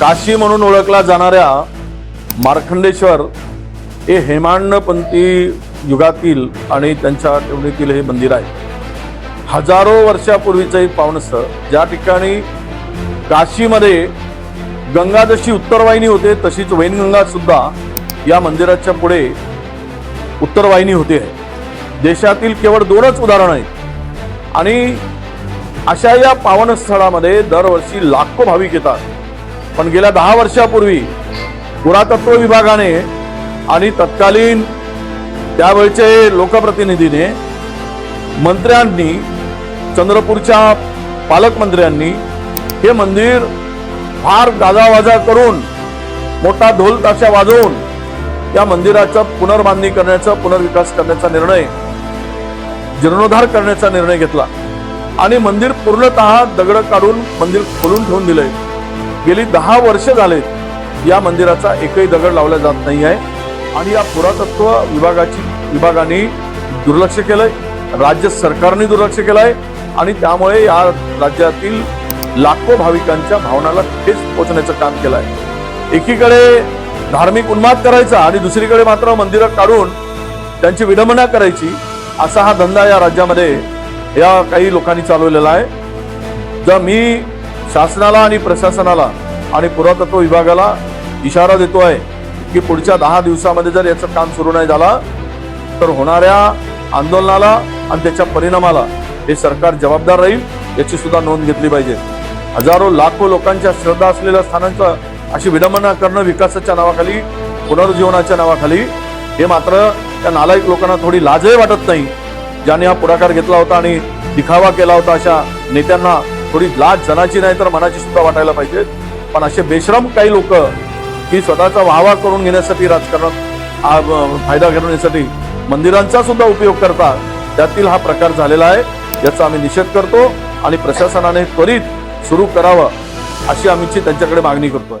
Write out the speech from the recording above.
काशी म्हणून ओळखला जाणाऱ्या मार्खंडेश्वर हे हेमांडपंथी युगातील आणि त्यांच्या ठेवणीतील हे मंदिर आहे. हजारो वर्षापूर्वीचं एक पावनस्थळ. ज्या ठिकाणी काशीमध्ये गंगा जशी उत्तरवाहिनी होते तशीच वैनगंगा सुद्धा या मंदिराच्या पुढे उत्तरवाहिनी होते. देशातील केवळ दोनच उदाहरणं आहेत. आणि अशा या पावनस्थळामध्ये दरवर्षी लाखो भाविक येतात. पण गेल्या दहा वर्षापूर्वी पुरातत्व विभागाने आणि तत्कालीन त्यावेळचे लोकप्रतिनिधीने मंत्र्यांनी चंद्रपूरच्या पालकमंत्र्यांनी हे मंदिर फार गाजावाजा करून मोठा ढोल ताशा वाजवून या मंदिराचं पुनर्बांधणी करण्याचा पुनर्विकास करण्याचा निर्णय जीर्णोद्धार करण्याचा निर्णय घेतला. आणि मंदिर पूर्णतः दगड काढून मंदिर खोलून ठेवून दिलंय. गेली दहा वर्ष झालेत या मंदिराचा एकही दगड लावला जात नाही आहे आणि या पुरातत्व विभागाची विभागाने दुर्लक्ष केलंय राज्य सरकारने दुर्लक्ष केलंय आणि त्यामुळे या राज्यातील लाखो भाविकांच्या भावनाला ठेच पोचण्याचं काम केलं आहे एकीकडे धार्मिक उन्माद करायचा आणि दुसरीकडे मात्र मंदिरं काढून त्यांची विडंबना करायची असा हा धंदा या राज्यामध्ये या काही लोकांनी चालवलेला आहे. जर मी शासनाला आणि प्रशासनाला आणि पुरातत्व विभागाला इशारा देतो आहे की पुढच्या दहा दिवसामध्ये जर याचं काम सुरू नाही झाला तर होणाऱ्या आंदोलनाला आणि त्याच्या परिणामाला हे सरकार जबाबदार राहील याची सुद्धा नोंद घेतली पाहिजे. हजारो लाखो लोकांच्या श्रद्धा असलेल्या स्थानांचं अशी विडंबना करणं विकासाच्या नावाखाली पुनर्जीवनाच्या नावाखाली हे मात्र त्या नालायक लोकांना थोडी लाजही वाटत नाही. ज्याने हा पुढाकार घेतला होता आणि दिखावा केला होता अशा नेत्यांना थोडी लाज जनाची नाही तर मनाची सुद्धा वाटायला पाहिजे. पण असे बेश्रम काही लोक की स्वतःचा वाहवा करून घेण्यासाठी राजकारणात फायदा घेण्यासाठी मंदिरांचा सुद्धा उपयोग करतात. त्यातील हा प्रकार झालेला आहे याचा आम्ही निषेध करतो आणि प्रशासनाने त्वरित सुरू करावं अशी आमची त्यांच्याकडे मागणी करतोय.